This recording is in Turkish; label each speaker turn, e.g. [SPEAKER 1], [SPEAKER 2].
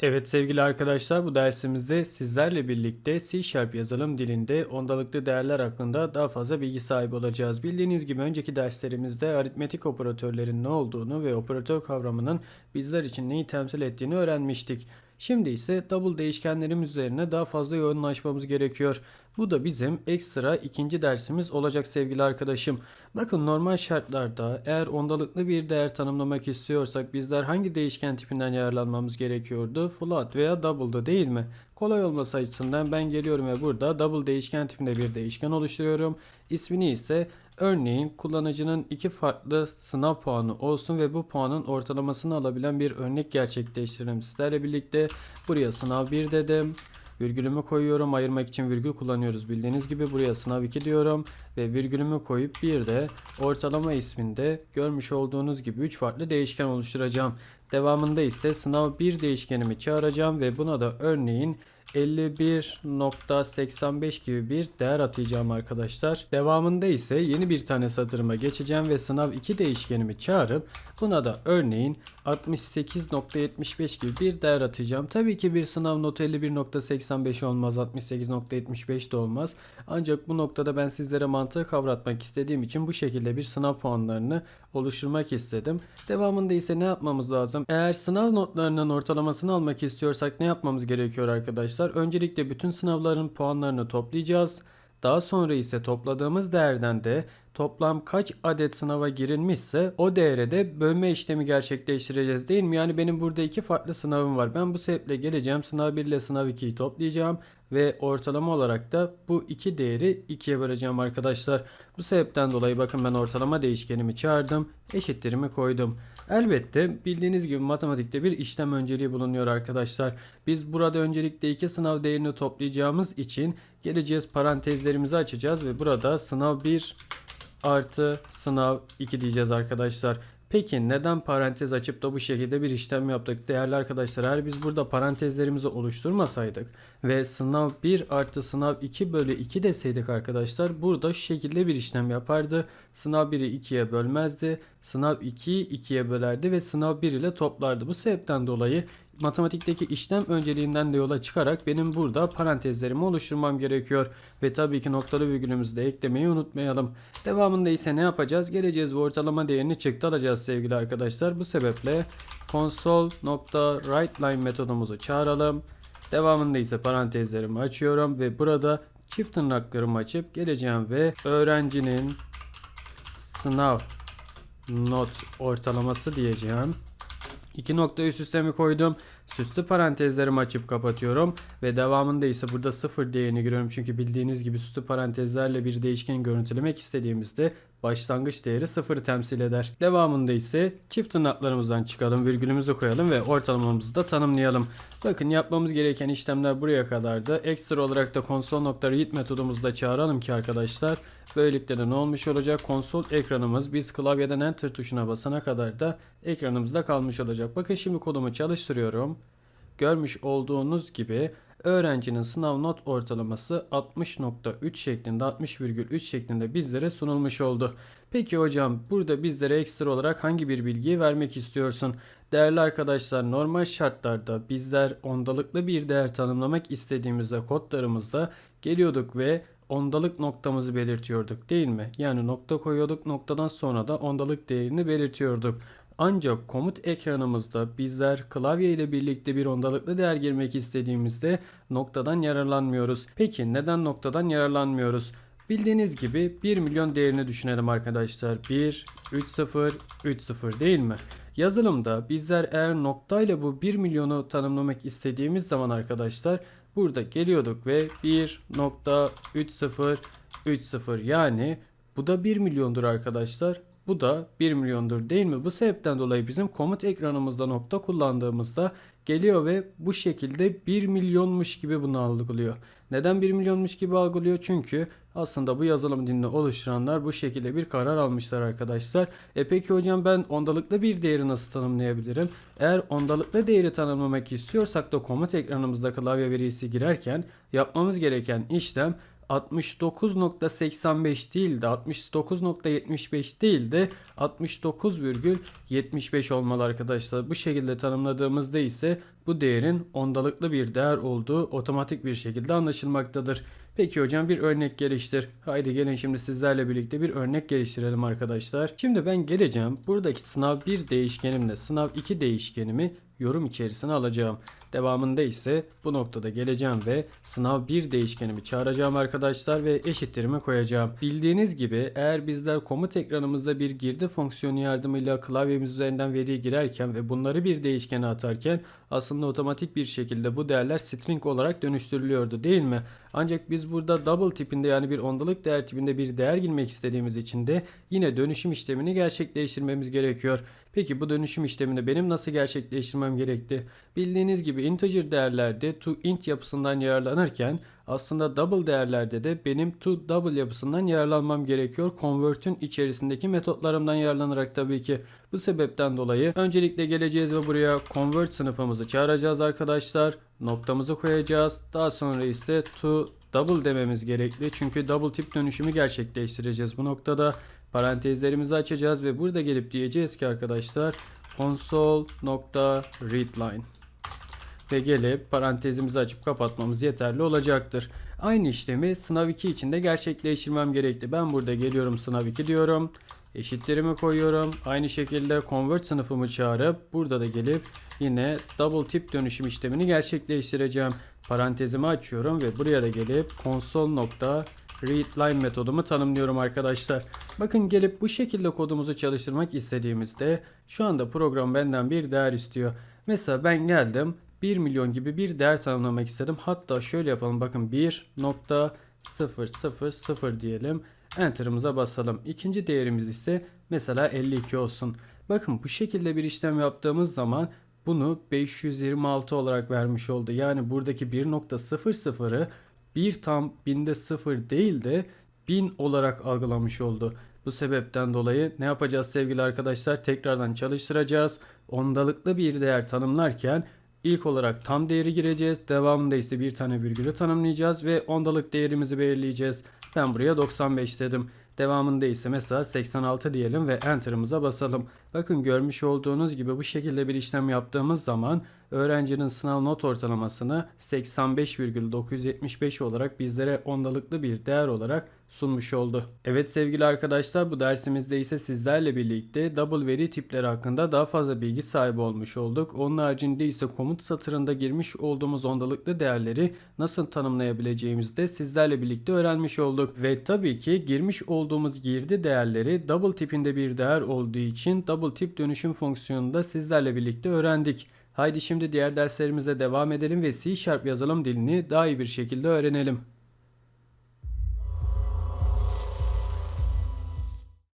[SPEAKER 1] Evet sevgili arkadaşlar bu dersimizde sizlerle birlikte C Sharp yazılım dilinde ondalıklı değerler hakkında daha fazla bilgi sahibi olacağız. Bildiğiniz gibi önceki derslerimizde aritmetik operatörlerin ne olduğunu ve operatör kavramının bizler için neyi temsil ettiğini öğrenmiştik. Şimdi ise double değişkenlerimiz üzerine daha fazla yoğunlaşmamız gerekiyor. Bu da bizim ekstra ikinci dersimiz olacak sevgili arkadaşım. Bakın normal şartlarda eğer ondalıklı bir değer tanımlamak istiyorsak bizler hangi değişken tipinden yararlanmamız gerekiyordu? Float veya double'da değil mi? Kolay olması açısından ben geliyorum ve burada double değişken tipinde bir değişken oluşturuyorum. İsmini ise örneğin kullanıcının iki farklı sınav puanı olsun ve bu puanın ortalamasını alabilen bir örnek gerçekleştirelim sizlerle birlikte. Buraya sınav 1 dedim. Virgülümü koyuyorum. Ayırmak için virgül kullanıyoruz. Bildiğiniz gibi buraya sınav 2 diyorum. Ve virgülümü koyup bir de ortalama isminde görmüş olduğunuz gibi 3 farklı değişken oluşturacağım. Devamında ise sınav 1 değişkenimi çağıracağım ve buna da örneğin 51.85 gibi bir değer atayacağım arkadaşlar. Devamında ise yeni bir tane satırıma geçeceğim ve sınav 2 değişkenimi çağırıp buna da örneğin 68.75 gibi bir değer atacağım. Tabii ki bir sınav notu 51.85 olmaz, 68.75 de olmaz. Ancak bu noktada ben sizlere mantığı kavratmak istediğim için bu şekilde bir sınav puanlarını oluşturmak istedim. Devamında ise ne yapmamız lazım? Eğer sınav notlarının ortalamasını almak istiyorsak ne yapmamız gerekiyor arkadaşlar? Öncelikle bütün sınavların puanlarını toplayacağız. Daha sonra ise topladığımız değerden de toplam kaç adet sınava girilmişse o değere de bölme işlemi gerçekleştireceğiz değil mi? Yani benim burada iki farklı sınavım var. Ben bu sebeple geleceğim sınav 1 ile sınav 2'yi toplayacağım ve ortalama olarak da bu iki değeri 2'ye böleceğim arkadaşlar. Bu sebepten dolayı bakın ben ortalama değişkenimi çağırdım. Eşittirimi koydum. Elbette bildiğiniz gibi matematikte bir işlem önceliği bulunuyor arkadaşlar. Biz burada öncelikle iki sınav değerini toplayacağımız için geleceğiz parantezlerimizi açacağız ve burada sınav 1 artı sınav 2 diyeceğiz arkadaşlar. Peki neden parantez açıp da bu şekilde bir işlem yaptık değerli arkadaşlar? Eğer biz burada parantezlerimizi oluşturmasaydık ve sınav 1 artı sınav 2 bölü 2 deseydik arkadaşlar burada şu şekilde bir işlem yapardı. Sınav 1'i 2'ye bölmezdi. Sınav 2'yi 2'ye bölerdi ve sınav 1 ile toplardı. Bu sebepten dolayı matematikteki işlem önceliğinden de yola çıkarak benim burada parantezlerimi oluşturmam gerekiyor. Ve tabii ki noktalı virgülümüzü de eklemeyi unutmayalım. Devamında ise ne yapacağız? Geleceğiz ve ortalama değerini çıktı alacağız sevgili arkadaşlar. Bu sebeple console.writeLine metodumuzu çağıralım. Devamında ise parantezlerimi açıyorum ve burada çift tırnaklarımı açıp geleceğim ve öğrencinin sınav not ortalaması diyeceğim. İki nokta üst koydum? Süslü parantezlerimi açıp kapatıyorum. Ve devamında ise burada sıfır değerini giriyorum. Çünkü bildiğiniz gibi süslü parantezlerle bir değişken görüntülemek istediğimizde başlangıç değeri sıfırı temsil eder. Devamında ise çift tırnaklarımızdan çıkalım, virgülümüzü koyalım ve ortalamamızı da tanımlayalım. Bakın yapmamız gereken işlemler buraya kadardı. Ekstra olarak da console.read metodumuzu da çağıralım ki arkadaşlar. Böylelikle de ne olmuş olacak? Konsol ekranımız biz klavyeden enter tuşuna basana kadar da ekranımızda kalmış olacak. Bakın şimdi kodumu çalıştırıyorum. Görmüş olduğunuz gibi öğrencinin sınav not ortalaması 60.3 şeklinde 60,3 şeklinde bizlere sunulmuş oldu. Peki hocam burada bizlere ekstra olarak hangi bir bilgiyi vermek istiyorsun? Değerli arkadaşlar normal şartlarda bizler ondalıklı bir değer tanımlamak istediğimizde kodlarımızda geliyorduk ve ondalık noktamızı belirtiyorduk değil mi? Yani nokta koyuyorduk noktadan sonra da ondalık değerini belirtiyorduk. Ancak komut ekranımızda bizler klavye ile birlikte bir ondalıklı değer girmek istediğimizde noktadan yararlanmıyoruz. Peki neden noktadan yararlanmıyoruz? Bildiğiniz gibi 1 milyon değerini düşünelim arkadaşlar. 1, 3, 0, 3, 0 değil mi? Yazılımda bizler eğer noktayla bu 1 milyonu tanımlamak istediğimiz zaman arkadaşlar burada geliyorduk ve 1.3030 yani bu da 1 milyondur arkadaşlar. Bu da 1 milyondur değil mi? Bu sebepten dolayı bizim komut ekranımızda nokta kullandığımızda geliyor ve bu şekilde 1 milyonmuş gibi bunu algılıyor. Neden 1 milyonmuş gibi algılıyor? Çünkü aslında bu yazılım dilini oluşturanlar bu şekilde bir karar almışlar arkadaşlar. E peki hocam ben ondalıklı bir değeri nasıl tanımlayabilirim? Eğer ondalıklı değeri tanımlamak istiyorsak da komut ekranımızda klavye verisi girerken yapmamız gereken işlem 69.85 değil de 69.75 değil de 69,75 olmalı arkadaşlar. Bu şekilde tanımladığımızda ise bu değerin ondalıklı bir değer olduğu otomatik bir şekilde anlaşılmaktadır. Peki hocam bir örnek geliştir. Haydi gelin şimdi sizlerle birlikte bir örnek geliştirelim arkadaşlar. Şimdi ben geleceğim. Buradaki sınav 1 değişkenimle sınav 2 değişkenimi yorum içerisine alacağım. Devamında ise bu noktada geleceğim ve sınav 1 değişkenimi çağıracağım arkadaşlar ve eşittirime koyacağım. Bildiğiniz gibi eğer bizler komut ekranımızda bir girdi fonksiyonu yardımıyla klavyemiz üzerinden veriyi girerken ve bunları bir değişkene atarken aslında otomatik bir şekilde bu değerler string olarak dönüştürülüyordu değil mi? Ancak biz burada double tipinde yani bir ondalık değer tipinde bir değer girmek istediğimiz için de yine dönüşüm işlemini gerçekleştirmemiz gerekiyor. Peki bu dönüşüm işlemini benim nasıl gerçekleştirmem gerekti? Bildiğiniz gibi integer değerlerde to int yapısından yararlanırken aslında double değerlerde de benim to double yapısından yararlanmam gerekiyor. Convert'ün içerisindeki metotlarımdan yararlanarak tabii ki. Bu sebepten dolayı öncelikle geleceğiz ve buraya convert sınıfımızı çağıracağız arkadaşlar. Noktamızı koyacağız. Daha sonra ise to double dememiz gerekli. Çünkü double tip dönüşümü gerçekleştireceğiz bu noktada. Parantezlerimizi açacağız ve burada gelip diyeceğiz ki arkadaşlar console.readline ve gelip parantezimizi açıp kapatmamız yeterli olacaktır. Aynı işlemi sınav 2 için de gerçekleştirmem gerekti. Ben burada geliyorum sınav 2 diyorum. Eşitlerimi koyuyorum. Aynı şekilde convert sınıfımı çağırıp burada da gelip yine double tip dönüşüm işlemini gerçekleştireceğim. Parantezimi açıyorum ve buraya da gelip console.readline metodumu tanımlıyorum arkadaşlar. Bakın gelip bu şekilde kodumuzu çalıştırmak istediğimizde şu anda program benden bir değer istiyor. Mesela ben geldim 1 milyon gibi bir değer tanımlamak istedim. Hatta şöyle yapalım bakın 1.000 diyelim. Enter'ımıza basalım. İkinci değerimiz ise mesela 52 olsun. Bakın bu şekilde bir işlem yaptığımız zaman bunu 526 olarak vermiş oldu. Yani buradaki 1.00'ı bir tam binde sıfır değil de 1000 olarak algılamış oldu. Bu sebepten dolayı ne yapacağız sevgili arkadaşlar? Tekrardan çalıştıracağız. Ondalıklı bir değer tanımlarken ilk olarak tam değeri gireceğiz. Devamında ise bir tane virgülü tanımlayacağız ve ondalık değerimizi belirleyeceğiz. Ben buraya 95 dedim. Devamında ise mesela 86 diyelim ve enter'ımıza basalım. Bakın görmüş olduğunuz gibi bu şekilde bir işlem yaptığımız zaman öğrencinin sınav not ortalamasını 85,975 olarak bizlere ondalıklı bir değer olarak sunmuş oldu. Evet sevgili arkadaşlar bu dersimizde ise sizlerle birlikte double veri tipleri hakkında daha fazla bilgi sahibi olmuş olduk. Onun haricinde ise komut satırında girmiş olduğumuz ondalıklı değerleri nasıl tanımlayabileceğimizi de sizlerle birlikte öğrenmiş olduk. Ve tabii ki girmiş olduğumuz girdi değerleri double tipinde bir değer olduğu için double tip dönüşüm fonksiyonunu da sizlerle birlikte öğrendik. Haydi şimdi diğer derslerimize devam edelim ve C Sharp yazılım dilini daha iyi bir şekilde öğrenelim.